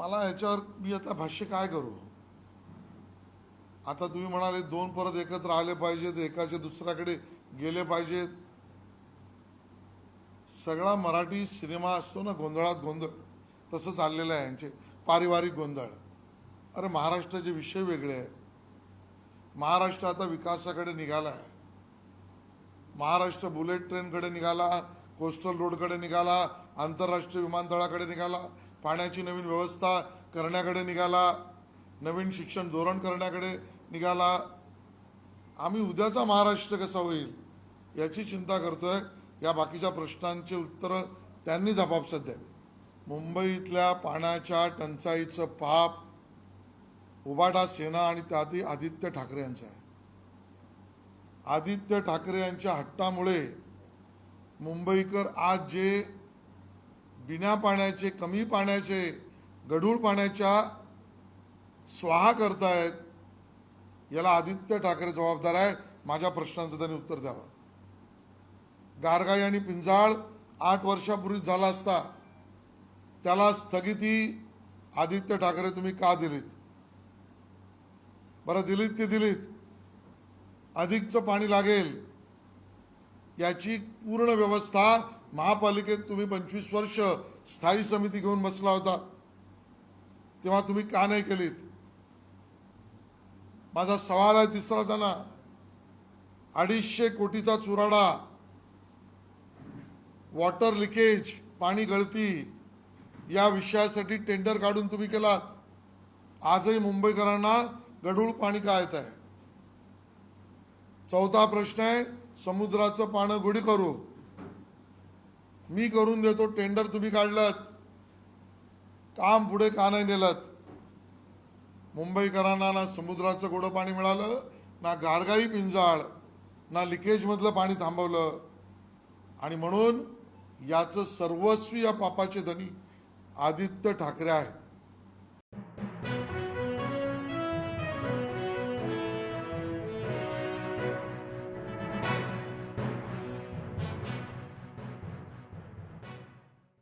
मला ह्याच्यावर मी आता भाष्य काय करू? आता तुम्ही म्हणाले दोन परत एकत्र आले पाहिजेत एकाचे दुसऱ्याकडे गेले पाहिजेत. सगळा मराठी सिनेमा असतो ना गोंधळात गोंधळ. तसं चाललेलं आहे यांचे. पारिवारिक गोंधळ. अरे महाराष्ट्राचे विषय वेगळे आहेत. महाराष्ट्र आता विकासाकडे निघाला आहे. महाराष्ट्र बुलेट ट्रेनकडे निघाला कोस्टल रोडकडे निघाला आंतरराष्ट्रीय विमानतळाकडे निघाला. पाण्याची नवीन व्यवस्था करण्याकडे निघाला नवीन शिक्षण धोरण करण्याकडे निघाला. आम्ही उद्याचा महाराष्ट्र कसा होईल याची चिंता करतोय. या बाकीच्या प्रश्नांची उत्तरं त्यांनीच आपापसात द्यावी मुंबईतल्या पाण्याच्या टंचाईचं पाप उबाटा सेना आणि त्यातही आदित्य ठाकरे यांचं आहे. आदित्य ठाकरे यांच्या हट्टामुळे मुंबईकर आज जे बिना पाण्याचे कमी पाण्याचे गढूळ पाण्याच्या स्वाहा करतायत याला आदित्य ठाकरे जबाबदार आहे. माझ्या प्रश्नांचं त्यांनी उत्तर द्यावं. गारगाई आणि पिंजाळ आठ वर्षापूर्वी झाला असता त्याला स्थगिती आदित्य ठाकरे तुम्ही का दिलीत? बरं दिलीत ते दिलीत. अधिकचं पाणी लागेल याची पूर्ण व्यवस्था महापालिकेत तुम्ही पंचवीस वर्ष स्थायी समिती घेऊन बसला होता. तेव्हा तुम्ही का नाही केलीत? माझा सवाल आहे तिसरा त्यांना. अडीचशे कोटीचा चुराडा वॉटर लिकेज पाणी गळती या विषयासाठी टेंडर काढून तुम्ही केलात. आजही मुंबईकरांना गढूळ पाणी का येत आहे? चौथा प्रश्न आहे समुद्राचं पाणी गुढी करू. मी करून देतो टेंडर तुम्ही काढलं काम पुढे का नाही नेलं मुंबईकरांना ना समुद्राचं गोडं पाणी मिळालं ना गारगाई पिंजाळ ना लिकेजमधलं पाणी थांबवलं. आणि म्हणून याचं सर्वस्वी या पापाचे धनी आदित्य ठाकरे आहेत.